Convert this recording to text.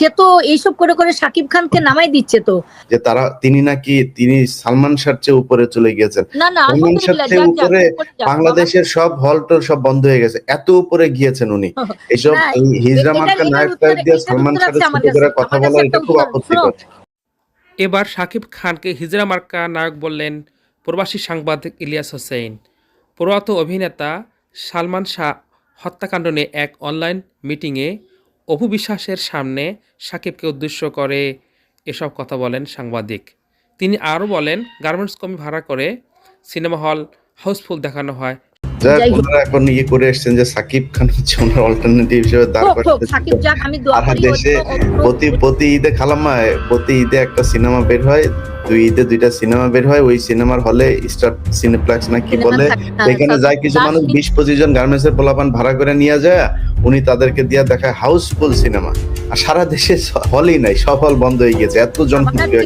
সে তো এইসব করে করে সাকিব খানকে নামাই দিচ্ছে তো। যে তারা তিনি নাকি তিনি সালমান শাহর চেয়ে উপরে চলে গিয়েছেন। না না সালমান আলহামদুলিল্লাহ শাহ যাক, যাক, উপরে বাংলাদেশের সব হল টল সব বন্ধ হয়ে গেছে। এত উপরে গিয়েছেন উনি। এসব না, এই হিজরা মার্কা নায়ক টাইপ দিয়ে সালমান শাহের ছোট করে কথা বলা এটা খুব আপত্তিকর এবার শাকিব খানকে হিজরা মার্কা নায়ক বললেন প্রবাসী সাংবাদিক ইলিয়াস হোসেন প্রয়াত অভিনেতা সালমান শাহ হত্যাকাণ্ড নিয়ে এক অনলাইন মিটিংয়ে অপু বিশ্বাসের সামনে সাকিবকে উদ্দেশ্য করে এসব কথা বলেন সাংবাদিক। তিনি আরও বলেন গার্মেন্টস কমি ভাড়া করে সিনেমা হল হাউসফুল দেখানো হয়। যাক যাই হোক। এখন ইয়ে করে এসেছেন যে সাকিব খান হচ্ছে ওনার অল্টারনেটিভ হিসেবে দাঁড় হোক, হোক, করাতে সাকিব যাক আমি দোয়া আর করি দেশে ও- ও- ও- প্রতি প্রতি ঈদে খালাম্মায় প্রতি ঈদে একটা সিনেমা বের হয় দুই ঈদে দুইটা সিনেমা বের হয় ওই সিনেমার হলে স্টার সিনেপ্লেক্স না কি বলে হ্যাঁ, যায় কিছু মানুষ বিশ পঁচিশ জন গার্মেন্টস এর পোলাপান ভাড়া করে নিয়ে যায় উনি তাদেরকে দিয়ে দেখায় হাউসফুল সিনেমা। আর সারা দেশে হলই নাই সব হল বন্ধ হয়ে গেছে এত জনপ্রিয়